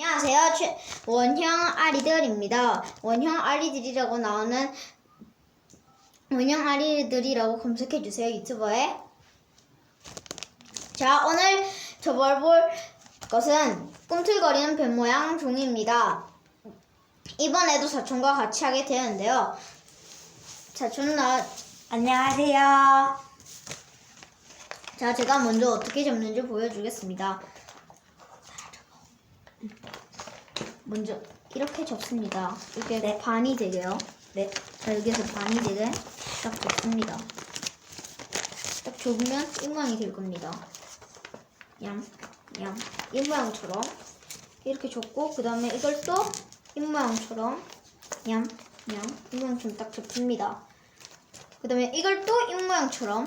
안녕하세요. 최- 원형 아리들입니다. 원형 아리들이라고 나오는 원형 아리들이라고 검색해 주세요. 유튜버에. 자, 오늘 저벌 볼 것은 꿈틀거리는 뱀 모양 종입니다. 이번에도 사촌과 같이 하게 되는데요. 사촌 나 안녕하세요. 자, 제가 먼저 어떻게 접는지 보여주겠습니다. 먼저 이렇게 접습니다. 이게 반이 되게요. 네. 자, 여기에서 반이 되게 딱 접습니다. 딱 접으면 이 모양이 될 겁니다. 양, 양. 이 모양처럼 이렇게 접고 그 다음에 이걸 또 이 모양처럼 양, 양. 이 모양처럼 딱 접습니다. 그 다음에 이걸 또 이 모양처럼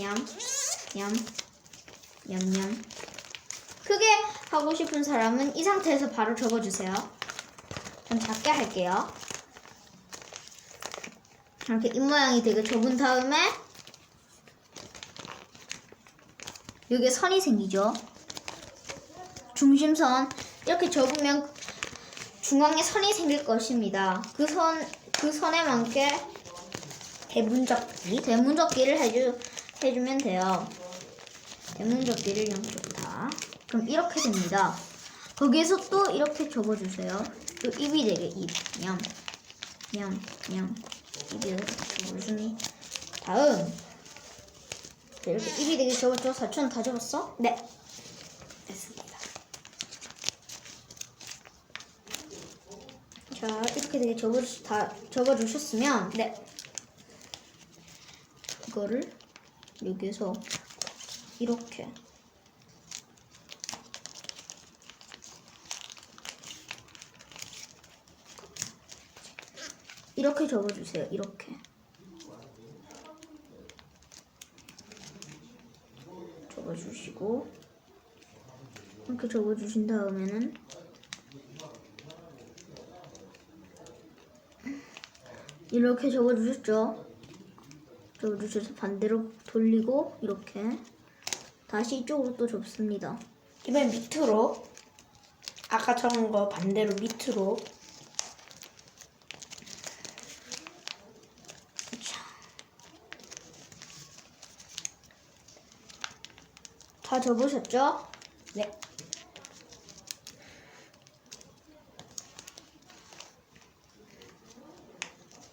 양, 양, 양, 양. 크게 하고 싶은 사람은 이 상태에서 바로 접어주세요. 전 작게 할게요. 이렇게 입 모양이 되게 접은 다음에 여기에 선이 생기죠. 중심선 이렇게 접으면 중앙에 선이 생길 것입니다. 그 선, 그 선에 맞게 대문접기. 대문접기를 해주, 해주면 돼요. 대문접기를 양쪽 다. 그럼 이렇게 됩니다. 거기에서 또 이렇게 접어주세요. 또 입이 되게 입. 냠. 냠. 냠. 입이 접어주니. 다음. 자, 이렇게 입이 되게 접었죠? 사촌 다 접었어? 네. 됐습니다. 자, 이렇게 되게 접어, 다 접어주셨으면, 네. 이거를 여기에서 이렇게 이렇게 접어주세요. 이렇게 접어주시고 이렇게 접어주신 다음에는 이렇게 접어주셨죠? 접어주셔서 반대로 돌리고 이렇게 다시 이쪽으로 또 접습니다. 이번엔 밑으로. 아까 적은 거 반대로 밑으로. 다 접으셨죠? 네.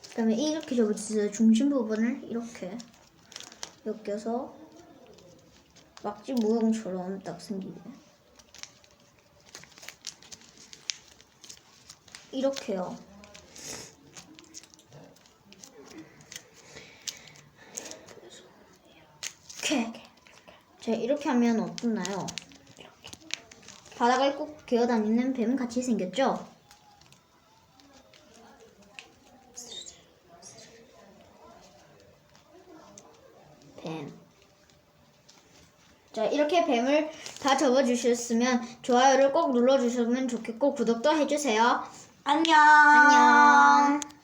그 다음에 이렇게 접어주세요. 중심 부분을 이렇게 엮여서 막지 모형처럼 딱 생기게. 이렇게요. 이렇게. 자, 이렇게 하면 어떻나요? 바닥을 꼭 기어다니는 뱀 같이 생겼죠? 뱀. 자, 이렇게 뱀을 다 접어주셨으면 좋아요를 꼭 눌러주시면 좋겠고 구독도 해주세요. 안녕. 안녕.